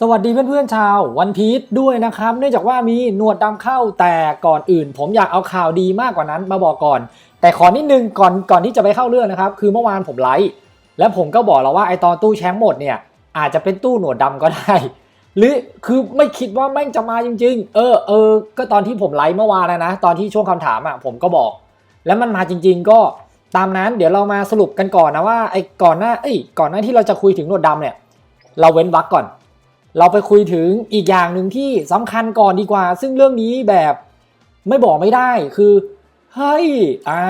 สวัสดีเพื่อนๆชาววันพีชด้วยนะครับ เนื่องจากว่ามีหนวดดำเข้าแต่ก่อนอื่น ผมอยากเอาข่าวดีมากกว่านั้นมาบอกก่อน แต่ขอนิดนึงก่อนก่อนที่จะไปเข้าเรื่องนะครับ คือเมื่อวานผมไลฟ์แล้วผมก็บอกแล้วว่าไอตอนตู้แชมป์หมดเนี่ยอาจจะเป็นตู้หนวดดำก็ได้ หรือคือไม่คิดว่าแม่งจะมาจริง ๆ เออเออก็ตอนที่ผมไลฟ์เมื่อวานนะนะ ตอนที่ช่วงคำถามอะผมก็บอก แล้วมันมาจริง ๆ ก็ตามนั้นเดี๋ยวเรามาสรุปกันก่อนนะว่าไอก่อนหน้าเอ้ยก่อนหน้าที่เราจะคุยถึงหนวดดำเนี่ย เราเว้นวรรคก่อน เราไปคุยถึงอีกอย่างหนึ่งที่สำคัญก่อนดีกว่า ซึ่งเรื่องนี้แบบไม่บอกไม่ได้คือเฮ้ยอ่า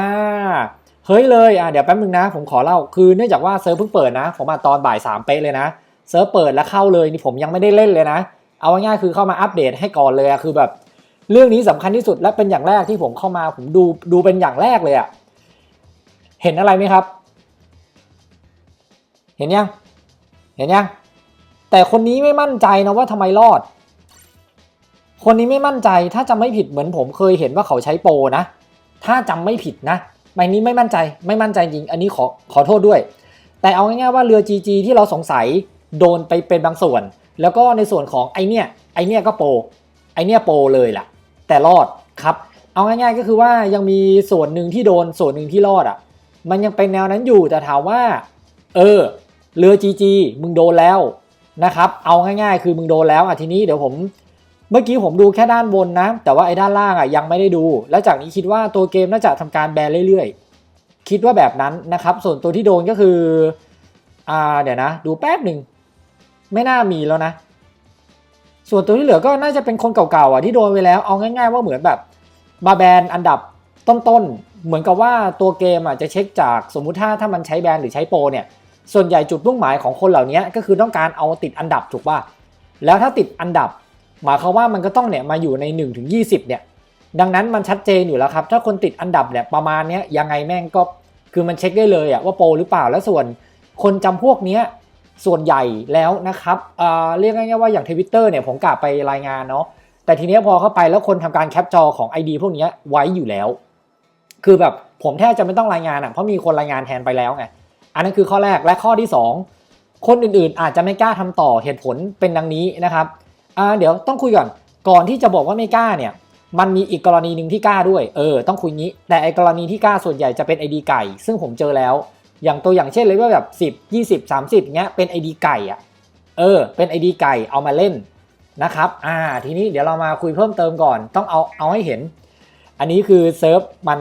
เฮ้ยเลยอะเดี๋ยวแป๊บนึงนะ ผมขอเล่าคือเนื่องจากว่าเซิร์ฟเพิ่งเปิดนะ ผมมาตอนบ่ายสามเป๊ะเลยนะเซิร์ฟเปิดแล้วเข้าเลยนี่ผมยังไม่ได้เล่นเลยนะ เอาง่ายๆคือเข้ามาอัปเดตให้ก่อนเลยอะคือแบบ เรื่องนี้สำคัญที่สุดและเป็นอย่างแรกที่ผมเข้ามาผมดูดูเป็นอย่างแรกเลยอะเห็นอะไรไหมครับ เห็นยัง เห็นยัง แต่คนนี้ไม่มั่นใจนะว่าทำไมรอด คนนี้ไม่มั่นใจถ้าจำไม่ผิดเหมือนผมเคยเห็นว่าเขาใช้โปรนะ ถ้าจำไม่ผิดนะใบนี้ไม่มั่นใจไม่มั่นใจจริง อันนี้ขอขอโทษด้วย แต่เอาง่ายๆว่าเรือ GG ที่เราสงสัยโดนไปเป็นบางส่วน แล้วก็ในส่วนของไอเนี่ยไอเนี่ยก็โปรไอเนี่ยโปรเลยล่ะ แต่รอดครับเอาง่ายๆก็คือว่ายังมีส่วนหนึ่งที่โดนส่วนหนึ่งที่รอดอะ มันยังเป็นแนวนั้นอยู่แต่ถามว่า เออ เรือ GG มึงโดนแล้ว นะครับ เอาง่ายๆ คือมึงโดนแล้วอะทีนี้เดี๋ยวผมเมื่อกี้ผมดูแค่ด้านบนนะ แต่ว่าไอ้ด้านล่างอะยังไม่ได้ดู แล้วจากนี้คิดว่าตัวเกมน่าจะทำการแบนเรื่อยๆ คิดว่าแบบนั้นนะครับ ส่วนตัวที่โดนก็คืออ่าเดี๋ยวนะ ดูแป๊บหนึ่งไม่น่ามีแล้วนะ ส่วนตัวที่เหลือก็น่าจะเป็นคนเก่าๆอะที่โดนไปแล้วเอาง่าย ๆ ว่าเหมือนแบบมาแบนอันดับต้นๆเหมือนกับว่าตัวเกมอะจะเช็คจากสมมุติถ้าถ้ามันใช้แบนหรือใช้โปรเนี่ย ส่วนใหญ่จุดมุ่งหมายของคนเหล่านี้ก็คือต้องการเอาติดอันดับถูกป่ะแล้วถ้าติดอันดับ หมายความว่ามันก็ต้องเนี่ยมาอยู่ใน1ถึง20 เนี่ยดังนั้นมันชัดเจนอยู่แล้วครับ ถ้าคนติดอันดับเนี่ยประมาณเนี้ยยังไงแม่งก็คือมันเช็คได้เลยอะว่าโปรหรือเปล่าแล้วส่วนคนจำพวกเนี้ยส่วนใหญ่แล้วนะครับเอ่อเรียกง่ายๆว่าอย่างทวิตเตอร์เนี่ยผมกะไปรายงานเนาะแต่ทีเนี้ยพอเข้าไปแล้วคนทำการแคปจอของ ID พวกเนี้ยไว้อยู่แล้ว คือแบบผมแทบจะไม่ต้องรายงานอะเพราะมีคนรายงานแทนไปแล้วไง อันนั้นคือข้อแรกและข้อที่ 2 คนอื่นๆ อาจจะไม่กล้าทำต่อเหตุผลเป็นดังนี้นะครับเดี๋ยวต้องคุยก่อนก่อนที่จะบอกว่าไม่กล้าเนี่ยมันมีอีกกรณีหนึ่งที่กล้าด้วย เออ ต้องคุยงี้ แต่ไอกรณีที่กล้าส่วนใหญ่จะเป็น ID ไก่ ซึ่งผมเจอแล้ว อย่างตัวอย่างเช่นเลยว่าแบบ 10 20 30เงี้ย เป็น ID ไก่อะเออ เป็น ID ไก่เอามาเล่นนะครับ อ่า ทีนี้เดี๋ยวเรามาคุยเพิ่มเติมก่อน ต้องเอา เอาให้เห็น อันนี้คือเซิร์ฟมัน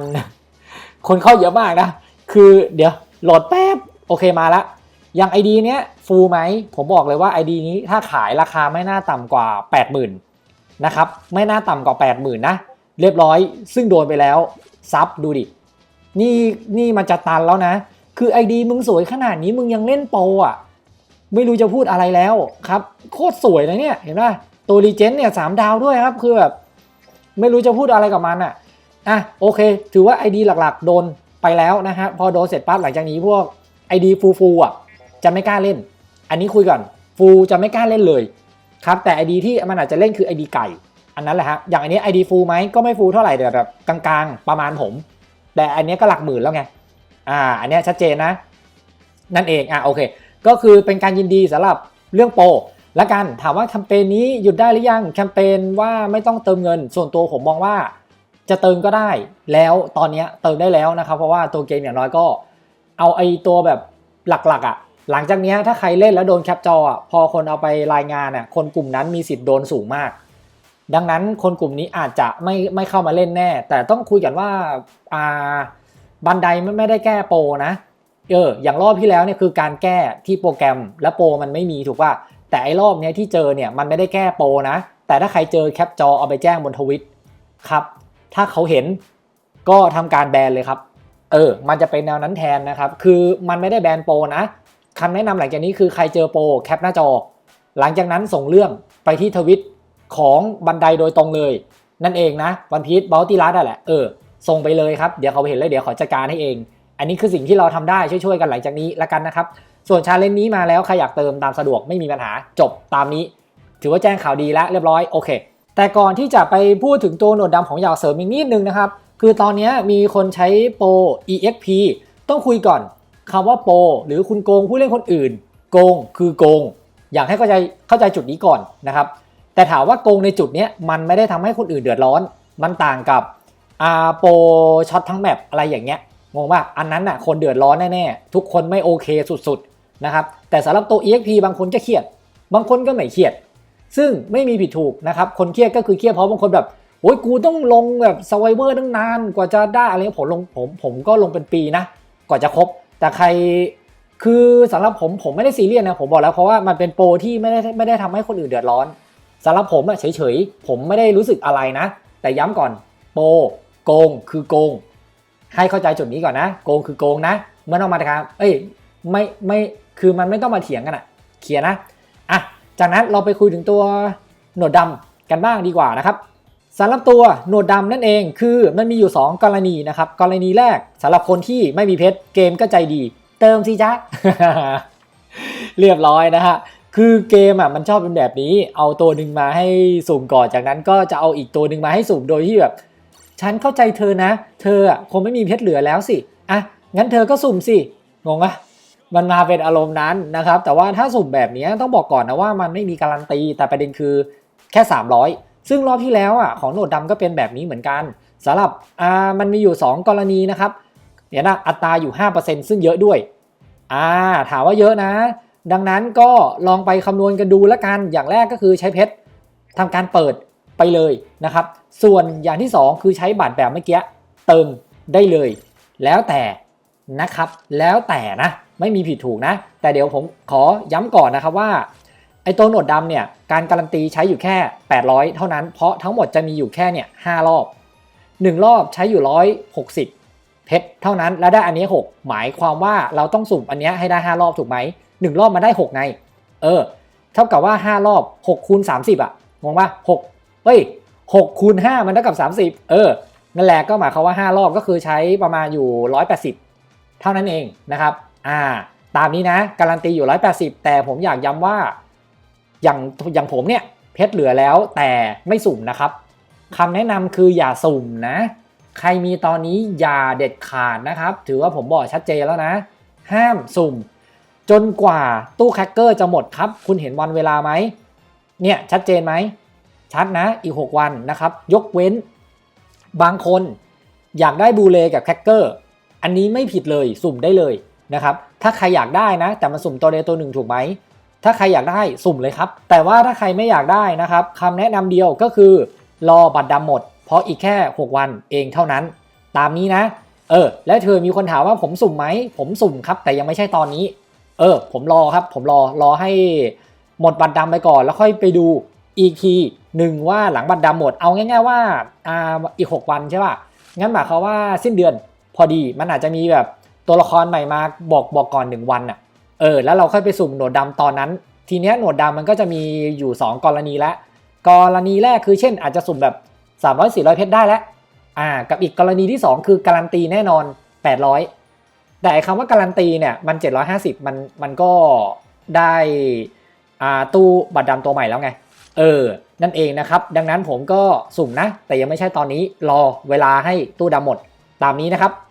คนเข้าเยอะมากนะ คือเดี๋ยว โหลดแป๊บโอเคมาละอย่าง ID เนี้ยฟูลไหม ผมบอกเลยว่า ID นี้ถ้าขายราคาไม่น่าต่ำกว่า 80,000นะครับไม่น่าต่ำกว่า 80,000นะเรียบร้อย ซึ่งโดนไปแล้วซับดูดิ นี่นี่มันจะตันแล้วนะ คือ ID มึงสวยขนาดนี้มึงยังเล่นโปรอะ ไม่รู้จะพูดอะไรแล้วครับ โคตรสวยเลยเนี่ยเห็นป่ะตัวรีเจนเนี่ยสามดาวด้วยครับ คือแบบไม่รู้จะพูดอะไรกับมันอะอะโอเค ถือว่า ID หลักๆ โดน ไปแล้วนะฮะพอโดนเสร็จปั๊บหลังจากนี้พวก ID ฟูฟูอะจะไม่กล้าเล่น อันนี้คุยก่อนฟูจะไม่กล้าเล่นเลยครับแต่ ID ที่มันอาจจะเล่นคือ ID ไก่ อันนั้นแหละฮะอย่างอันนี้ ID ฟูไหมก็ไม่ฟูเท่าไหร่แต่แบบกลางๆประมาณผม แต่อันนี้ก็หลักหมื่นแล้วไงอ่าอันนี้ชัดเจนนะ นั่นเองอะโอเค ก็คือเป็นการยินดีสำหรับเรื่องโปรและกันถามว่าแคมเปญนี้หยุดได้หรือยังแคมเปญว่าไม่ต้องเติมเงิน ส่วนตัวผมมองว่า จะเติมก็ได้แล้วตอนนี้เติมได้แล้วนะครับ เพราะว่าตัวเกมอย่างน้อยก็เอาไอตัวแบบหลักๆอะ่ะ หลังจากนี้ถ้าใครเล่นแล้วโดนแคปจออะพอคนเอาไปรายงานอะคนกลุ่มนั้นมีสิทธิ์โดนสูงมาก ดังนั้นคนกลุ่มนี้อาจจะไม่ไม่เข้ามาเล่นแน่ แต่ต้องคุยกันว่าอ่าบันไดไม่ไม่ได้แก้โปรนะเอออย่างรอบที่แล้วเนี่ยคือการแก้ที่โปรแกรมและโปรมันไม่มีถูกป่ะแต่ไอ้รอบเนี้ยที่เจอเนี่ยมันไม่ได้แก้โปรนะ แต่ถ้าใครเจอแคปจอเอาไปแจ้งบนทวิตครับ ถ้าเขาเห็นก็ทำการแบนเลยครับ เออ มันจะเป็นแนวนั้นแทนนะครับ คือมันไม่ได้แบนโปรนะคำแนะนำหลังจากนี้คือใครเจอโปรแคปหน้าจอ หลังจากนั้นส่งเรื่องไปที่ทวิตของบันไดโดยตรงเลย นั่นเองนะวันพีชบอลติลัสอะแหละเออส่งไปเลยครับ เดี๋ยวเขาเห็นแล้วเดี๋ยวเขาจัดการให้เอง อันนี้คือสิ่งที่เราทำได้ช่วยๆกันหลังจากนี้ละกันนะครับ ส่วนชาเลนจ์นี้มาแล้วใครอยากเติมตามสะดวกไม่มีปัญหาจบตามนี้ ถือว่าแจ้งข่าวดีแล้วเรียบร้อยโอเค แต่ก่อนที่จะไปพูดถึงตัวหนวดดำของอยากเสริมอีกนิดนึงนะครับ คือตอนนี้มีคนใช้โปร EXP ต้องคุยก่อนคำว่าโปรหรือคุณโกงผู้เล่นคนอื่น โกงคือโกง อยากให้เข้าใจเข้าใจจุดนี้ก่อนนะครับ แต่ถามว่าโกงในจุดนี้มันไม่ได้ทำให้คนอื่นเดือดร้อน มันต่างกับอาโปช็อตทั้งแมปอะไรอย่างเงี้ยงงป่ะอันนั้นน่ะคนเดือดร้อนแน่ๆทุกคนไม่โอเคสุดๆนะครับแต่สำหรับตัว EXP บางคนก็เครียด บางคนก็ไม่เครียด ซึ่งไม่มีผิดถูกนะครับ คนเครียดก็คือเครียดเพราะบางคนแบบโอ้ยกูต้องลงแบบสไวเวอร์ตั้งนานกว่าจะได้อะไรผมลงผมผมก็ลงเป็นปีนะกว่าจะครบ แต่ใครคือสำหรับผมผมไม่ได้ซีเรียสนะผมบอกแล้วเพราะว่ามันเป็นโปรที่ไม่ได้ไม่ได้ทำให้คนอื่นเดือดร้อนสำหรับผมอะเฉยๆผมไม่ได้รู้สึกอะไรนะ แต่ย้ำก่อนโปรโกงคือโกง ให้เข้าใจจุดนี้ก่อนนะ โกงคือโกงนะไม่ต้องมาทางเอ้ยไม่ไม่คือมันไม่ต้องมาเถียงกันอะเคลียร์นะอะ จากนั้นเราไปคุยถึงตัวหนวดดำกันบ้างดีกว่านะครับสำหรับตัวหนวดดำนั่นเองคือมันมีอยู่ 2 กรณีนะครับ กรณีแรกสำหรับคนที่ไม่มีเพชรเกมก็ใจดี เติมสิจ๊ะ เรียบร้อยนะฮะคือเกมอะมันชอบเป็นแบบนี้ เอาตัวหนึ่งมาให้สุ่มก่อนจากนั้นก็จะเอาอีกตัวหนึ่งมาให้สุ่มโดยที่แบบ ฉันเข้าใจเธอนะ เธออะคงไม่มีเพชรเหลือแล้วสิอะงั้นเธอก็สุ่มสิงงปะ มันมาเป็นอารมณ์นั้นนะครับ แต่ว่าถ้าสุ่มแบบนี้ต้องบอกก่อนนะว่ามันไม่มีการันตี แต่ประเด็นคือแค่ 300 ซึ่งรอบที่แล้วอะของโหนดดำก็เป็นแบบนี้เหมือนกันสำหรับอ่ามันมีอยู่ 2 กรณีนะครับเดี๋ยนะอัตราอยู่ 5%ซึ่งเยอะด้วยอ่าถามว่าเยอะนะ ดังนั้นก็ลองไปคำนวณกันดูแล้วกันอย่างแรกก็คือใช้เพชรทำการเปิดไปเลยนะครับ ส่วนอย่างที่ 2 คือใช้บัตรแบบเมื่อกี้เติมได้เลย แล้วแต่ นะครับ แล้วแต่นะไม่มีผิดถูกนะ แต่เดี๋ยวผมขอย้ำก่อนนะครับว่าไอ้ตัวหนวดดำเนี่ยการการันตีใช้อยู่แค่ 800 เท่านั้น เพราะทั้งหมดจะมีอยู่แค่เนี่ย5รอบ 1 รอบใช้อยู่ 160 เพชรเท่านั้นแล้วได้อันนี้ 6 หมายความว่าเราต้องสุ่มอันนี้ให้ได้ 5 รอบถูกไหม 1 รอบมาได้ 6 ไง เออ เท่ากับว่า 5 รอบ6คูณ30 อะงงป่ะ6เฮ้ย6คูณ5มันเท่ากับ 30 เออนั่นแหละก็หมายความว่า 5 รอบก็คือใช้ประมาณอยู่ 180 เท่านั้นเองนะครับอ่าตามนี้นะการันตีอยู่ 180 แต่ผมอยากย้ำว่าอย่างอย่างผมเนี่ยเพชรเหลือแล้วแต่ไม่สุ่มนะครับคำแนะนำคืออย่าสุ่มนะ ใครมีตอนนี้อย่าเด็ดขาดนะครับ ถือว่าผมบอกชัดเจนแล้วนะ ห้ามสุ่ม จนกว่าตู้แคคเกอร์จะหมดครับ คุณเห็นวันเวลาไหมเนี่ยชัดเจนไหมชัดนะอีก 6 วันนะครับ ยกเว้น บางคนอยากได้บูเลกับแคคเกอร์ อันนี้ไม่ผิดเลยสุ่มได้เลยนะครับถ้าใครอยากได้นะ แต่มันสุ่มตัวใดตัวหนึ่งถูกไหมถ้าใครอยากได้สุ่มเลยครับ แต่ว่าถ้าใครไม่อยากได้นะครับคำแนะนำเดียวก็คือ รอบัตรดำหมด เพราะอีกแค่ 6 วันเองเท่านั้น ตามนี้นะ เออ และเธอมีคนถามว่าผมสุ่มไหม ผมสุ่มครับ แต่ยังไม่ใช่ตอนนี้ เออ ผมรอครับ ผมรอรอให้หมดบัตรดำไปก่อน แล้วค่อยไปดูอีกทีหนึ่งว่าหลังบัตรดำหมดเอาง่าย ๆว่าอ่าอีก 6 วันใช่ป่ะงั้นหมายความว่าสิ้นเดือน พอดีมันอาจจะมีแบบตัวละครใหม่มาบอกบอกก่อน 1 วันอะเออแล้วเราค่อยไปสุ่มหนวดดำตอนนั้น ทีเนี้ยหนวดดำมันก็จะมีอยู่ 2 กรณีละกรณีแรกคือเช่น อาจจะสุ่มแบบ 300 400 เพชรได้แล้วอ่ากับอีกกรณีที่ 2 คือการันตีแน่นอน 800 แต่คำว่าการันตีเนี่ยมัน 750 มันมันก็ได้อ่าตู้บัตรดำตัวใหม่แล้วไงเออ นั่นเองนะครับ ดังนั้นผมก็สุ่มนะ แต่ยังไม่ใช่ตอนนี้ รอเวลาให้ตู้ดำหมด ตามนี้นะครับ